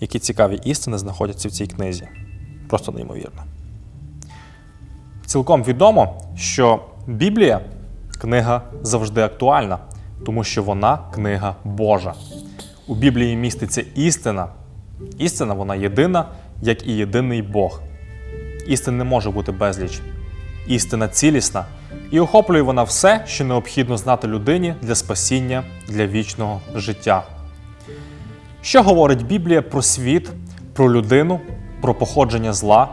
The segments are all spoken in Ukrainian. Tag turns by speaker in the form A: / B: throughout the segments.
A: які цікаві істини знаходяться в цій книзі. Просто неймовірно. Цілком відомо, що Біблія книга завжди актуальна, тому що вона книга Божа. У Біблії міститься істина. Істина вона єдина, як і єдиний Бог. Істин не може бути безліч. Істина цілісна і охоплює вона все, що необхідно знати людині для спасіння, для вічного життя. Що говорить Біблія про світ, про людину, про походження зла?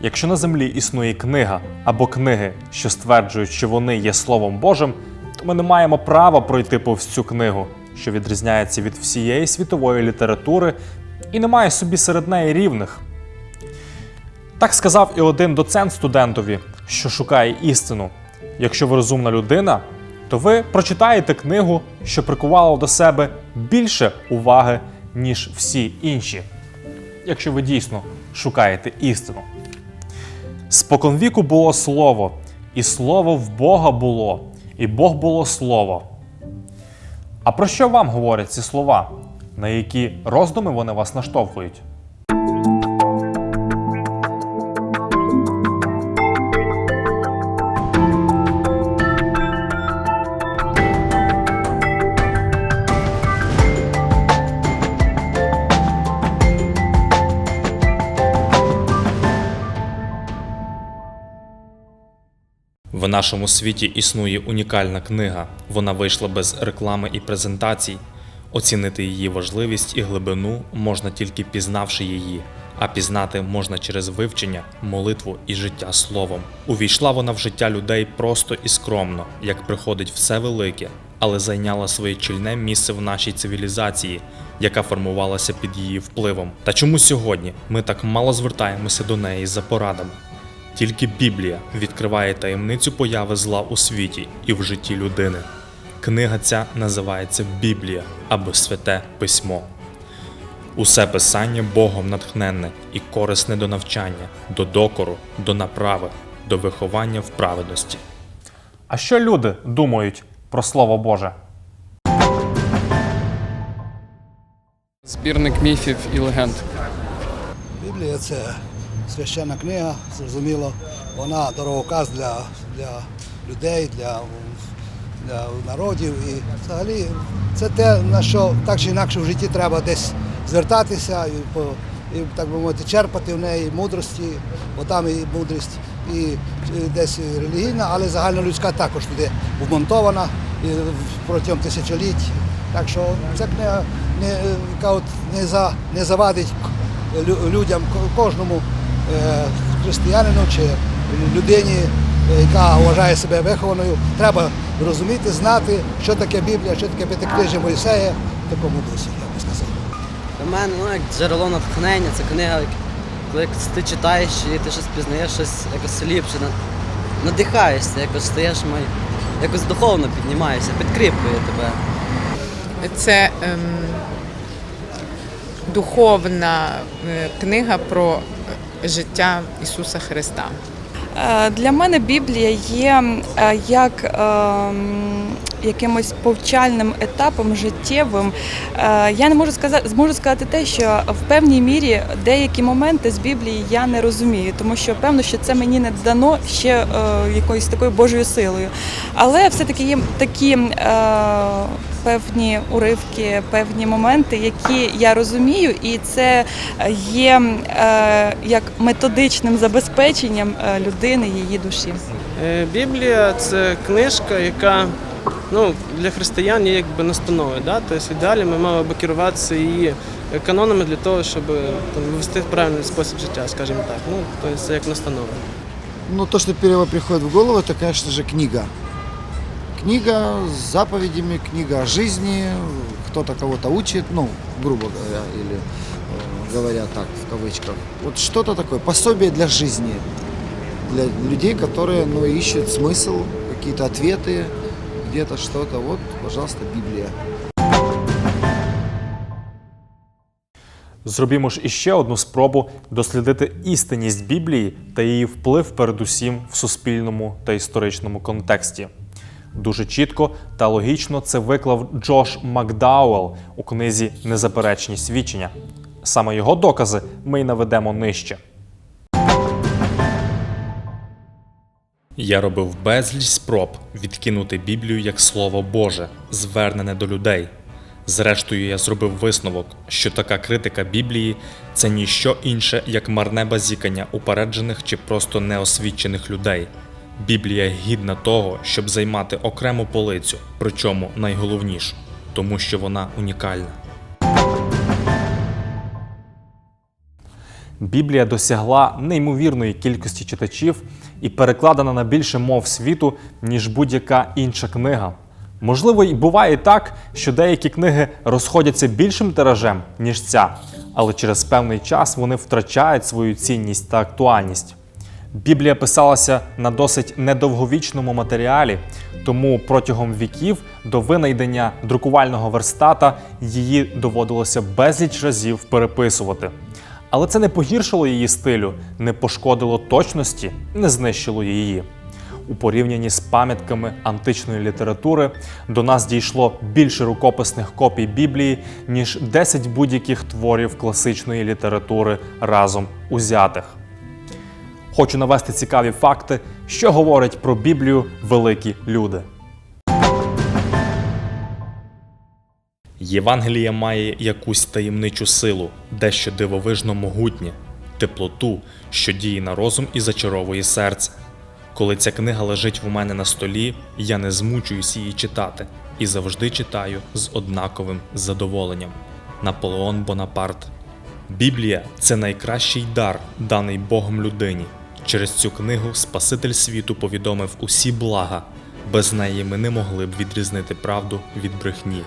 A: Якщо на землі існує книга або книги, що стверджують, що вони є Словом Божим, то ми не маємо права пройти повз цю книгу, що відрізняється від всієї світової літератури і не має собі серед неї рівних. Так сказав і один доцент студентові, що шукає істину. Якщо ви розумна людина, то ви прочитаєте книгу, що прикувала до себе більше уваги, ніж всі інші. Якщо ви дійсно шукаєте істину. Споконвіку було слово, і слово в Бога було, і Бог було слово. А про що вам говорять ці слова? На які роздуми вони вас наштовхують? В нашому світі існує унікальна книга. Вона вийшла без реклами і презентацій. Оцінити її важливість і глибину можна тільки пізнавши її, а пізнати можна через вивчення, молитву і життя словом. Увійшла вона в життя людей просто і скромно, як приходить все велике, але зайняла своє чільне місце в нашій цивілізації, яка формувалася під її впливом. Та чому сьогодні ми так мало звертаємося до неї за порадами? Тільки Біблія відкриває таємницю появи зла у світі і в житті людини. Книга ця називається Біблія або Святе Письмо. Усе писання Богом натхненне і корисне до навчання, до докору, до направи, до виховання в праведності. А що люди думають про Слово Боже?
B: Збірник міфів і легенд.
C: Біблія це священна книга, зрозуміло, вона дороговказ для, для людей, для, для народів. І взагалі це те, на що так чи інакше в житті треба десь звертатися і, по, і так би мовити, черпати в неї мудрості, бо там і мудрість, і, і десь релігійна, але загальнолюдська також туди вмонтована і протягом тисячоліть. Так що ця книга не, яка не, за, не завадить людям, кожному християнину чи людині, е, яка вважає себе вихованою, треба розуміти, знати, що таке Біблія, що таке п'ятикнижжя Мойсея, в такому дусі, я би сказав.
D: Для мене ну, як джерело натхнення, це книга, коли ти читаєш і ти щось пізнаєш, щось якось ліпше, надихаєшся, якось стаєш, май- якось духовно піднімаєшся, підкріплює тебе.
E: Це ем, духовна е, книга про е, життя Ісуса Христа.
F: Е, Для мене Біблія є е, як ем, якимось повчальним етапом життєвим. Е, Я не можу сказати, зможу сказати те, що в певній мірі деякі моменти з Біблії я не розумію, тому що певно, що це мені не дано ще е, якоюсь такою Божою силою. Але все-таки є такі е, певні уривки, певні моменти, які я розумію, і це є е, як методичним забезпеченням е, людини, її душі.
G: Е, Біблія це книжка, яка ну, для християн є якби настановою. Да? Тобто ідеалі ми мали би керуватися її канонами для того, щоб там, вести правильний спосіб життя, скажімо так. Ну, тобто це як настанова.
H: Ну, то, что первое приходит в голову, это, конечно же, книга Книга с заповедями, книга о жизни, кто-то кого-то учит, ну, грубо говоря, или э, говоря так, в кавычках. Вот что-то такое, пособие для жизни, для людей, которые, ну, ищут смысл, какие-то ответы, где-то что-то. Вот, пожалуйста, Библия.
A: Зробімо ж іще одну спробу дослідити істинність Біблії та її вплив передусім в суспільному та історичному контексті. Дуже чітко та логічно це виклав Джош Макдауел у книзі Незаперечні свідчення. Саме його докази ми й наведемо нижче. Я робив безліч спроб відкинути Біблію як слово Боже, звернене до людей. Зрештою, я зробив висновок, що така критика Біблії це ніщо інше, як марне базікання упереджених чи просто неосвічених людей. Біблія гідна того, щоб займати окрему полицю, причому найголовнішу, тому що вона унікальна. Біблія досягла неймовірної кількості читачів і перекладена на більше мов світу, ніж будь-яка інша книга. Можливо, і буває так, що деякі книги розходяться більшим тиражем, ніж ця, але через певний час вони втрачають свою цінність та актуальність. Біблія писалася на досить недовговічному матеріалі, тому протягом віків до винайдення друкувального верстата її доводилося безліч разів переписувати. Але це не погіршило її стилю, не пошкодило точності, не знищило її. У порівнянні з пам'ятками античної літератури до нас дійшло більше рукописних копій Біблії, ніж 10 будь-яких творів класичної літератури разом узятих. Хочу навести цікаві факти, що говорять про Біблію великі люди. Євангелія має якусь таємничу силу, дещо дивовижно могутнє, теплоту, що діє на розум і зачаровує серце. Коли ця книга лежить у мене на столі, я не змучуюсь її читати і завжди читаю з однаковим задоволенням. Наполеон Бонапарт. Біблія це найкращий дар, даний Богом людині. Через цю книгу Спаситель світу повідомив усі блага. Без неї ми не могли б відрізнити правду від брехні.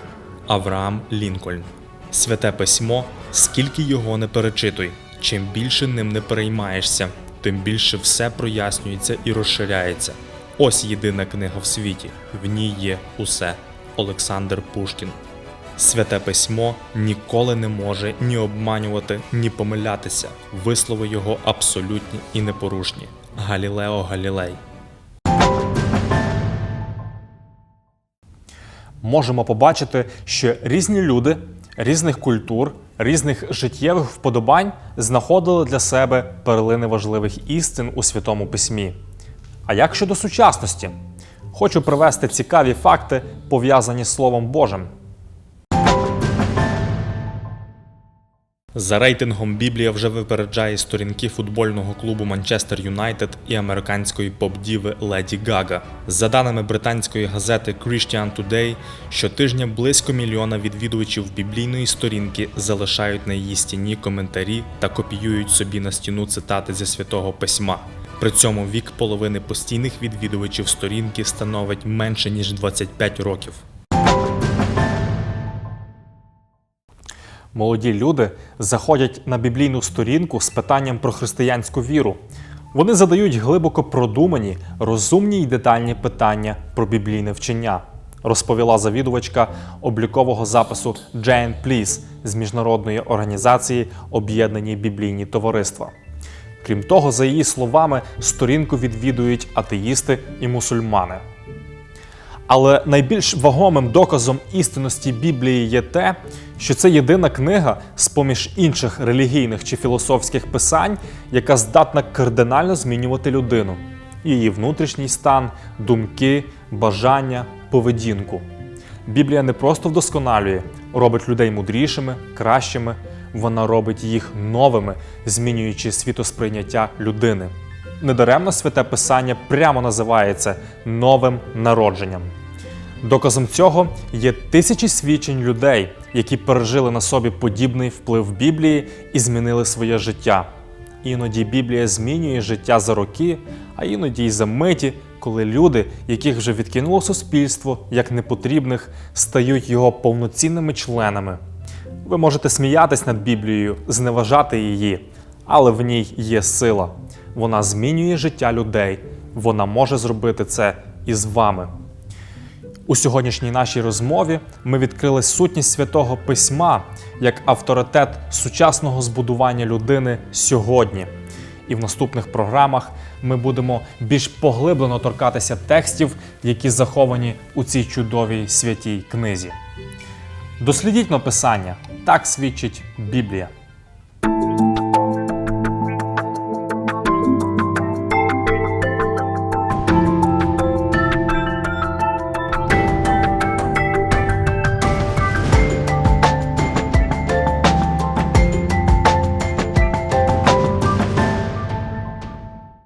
A: Авраам Лінкольн. Святе письмо, скільки його не перечитуй, чим більше ним не переймаєшся, тим більше все прояснюється і розширяється. Ось єдина книга в світі, в ній є усе. Олександр Пушкін. Святе письмо ніколи не може ні обманювати, ні помилятися. Вислови його абсолютні і непорушні. Галілео Галілей. Можемо побачити, що різні люди різних культур, різних життєвих вподобань знаходили для себе перлини важливих істин у Святому Письмі. А як щодо сучасності? Хочу привести цікаві факти, пов'язані з Словом Божим. За рейтингом Біблія вже випереджає сторінки футбольного клубу Манчестер Юнайтед і американської поп-діви Леді Гага. За даними британської газети Christian Today, щотижня близько мільйона відвідувачів біблійної сторінки залишають на її стіні коментарі та копіюють собі на стіну цитати зі святого письма. При цьому вік половини постійних відвідувачів сторінки становить менше ніж 25 років. Молоді люди заходять на біблійну сторінку з питанням про християнську віру. Вони задають глибоко продумані, розумні й детальні питання про біблійне вчення, розповіла завідувачка облікового запису Джейн Пліс з міжнародної організації Об'єднані біблійні товариства. Крім того, за її словами, сторінку відвідують атеїсти і мусульмани. Але найбільш вагомим доказом істинності Біблії є те, що це єдина книга з поміж інших релігійних чи філософських писань, яка здатна кардинально змінювати людину, її внутрішній стан, думки, бажання, поведінку. Біблія не просто вдосконалює, робить людей мудрішими, кращими, вона робить їх новими, змінюючи світосприйняття людини. Недаремно святе писання прямо називається новим народженням. Доказом цього є тисячі свідчень людей, які пережили на собі подібний вплив Біблії і змінили своє життя. Іноді Біблія змінює життя за роки, а іноді й за миті, коли люди, яких вже відкинуло суспільство як непотрібних, стають його повноцінними членами. Ви можете сміятись над Біблією, зневажати її, але в ній є сила. Вона змінює життя людей. Вона може зробити це і з вами. У сьогоднішній нашій розмові ми відкрили сутність святого письма як авторитет сучасного збудування людини сьогодні. І в наступних програмах ми будемо більш поглиблено торкатися текстів, які заховані у цій чудовій святій книзі. Дослідіть написання, так свідчить Біблія.